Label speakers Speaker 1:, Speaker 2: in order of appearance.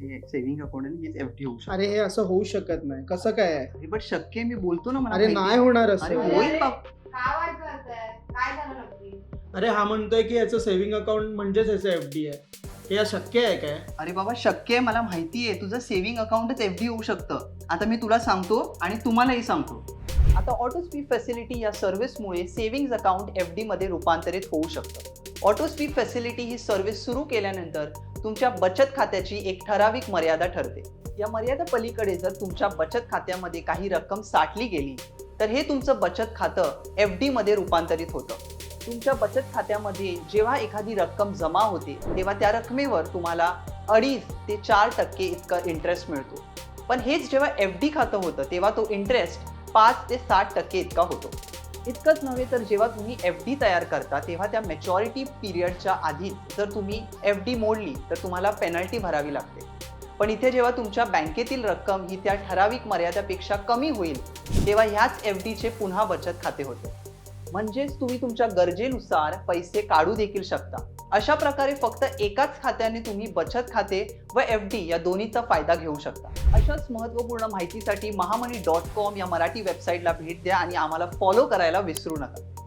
Speaker 1: हे saving account आणि हीच एफ डी होऊ शकते.
Speaker 2: अरे हे असं होऊ शकत नाही. कसं काय आहे?
Speaker 1: बट शक्य आहे, मी बोलतो ना मला
Speaker 2: अरे नाही. होणार
Speaker 1: अरे
Speaker 2: असं
Speaker 1: होईल बाप.
Speaker 3: काय वाईट करताय. काय झालं नक्की
Speaker 2: अरे हा म्हणतोय की याचं सेव्हिंग अकाउंट म्हणजेच याचं एफ डी आहे. हे शक्य आहे काय?
Speaker 1: अरे बाबा शक्य आहे मला माहिती आहे. तुझं सेव्हिंग अकाउंटच एफ डी होऊ शकतं. आता मी तुला सांगतो आणि तुम्हालाही सांगतो. आता ऑटो स्वीप फॅसिलिटी या सर्व्हिसमुळे सेव्हिंग्ज अकाउंट एफमध्ये रूपांतरित होऊ शकतं. ऑटो स्वीप फॅसिलिटी ही सर्व्हिस सुरू केल्यानंतर तुमच्या बचत खात्याची एक ठराविक मर्यादा ठरते. या मर्यादा पलीकडे जर तुमच्या बचत खात्यामध्ये काही रक्कम साठली गेली तर हे तुमचं बचत खातं एफमध्ये रूपांतरित होतं. तुमच्या बचत खात्यामध्ये जेव्हा एखादी रक्कम जमा होते तेव्हा त्या रकमेवर तुम्हाला अडीच ते चार टक्के इतकं इंटरेस्ट मिळतो. पण हेच जेव्हा एफ डी खातं होतं तेव्हा तो इंटरेस्ट पाच ते साठ टक्के इतका होतो. इतकंच नव्हे तर जेव्हा तुम्ही एफ डी तयार करता तेव्हा त्या मॅच्युरिटी पिरियडच्या आधी जर तुम्ही एफ डी मोडली तर तुम्हाला पेनल्टी भरावी लागते. पण इथे जेव्हा तुमच्या बँकेतील रक्कम ही त्या ठराविक मर्यादेपेक्षा कमी होईल तेव्हा ह्याच एफ डीचे पुन्हा बचत खाते होते. म्हणजेच तुम्ही तुमच्या गरजेनुसार पैसे काढू देखील शकता. अशा प्रकारे फक्त एकाच खात्याने तुम्ही बचत खाते व एफ डी या दोन्हीचा फायदा घेऊ शकता. अशाच महत्त्वपूर्ण माहितीसाठी महामनी डॉट कॉम या मराठी वेबसाईटला भेट द्या आणि आम्हाला फॉलो करायला विसरू नका.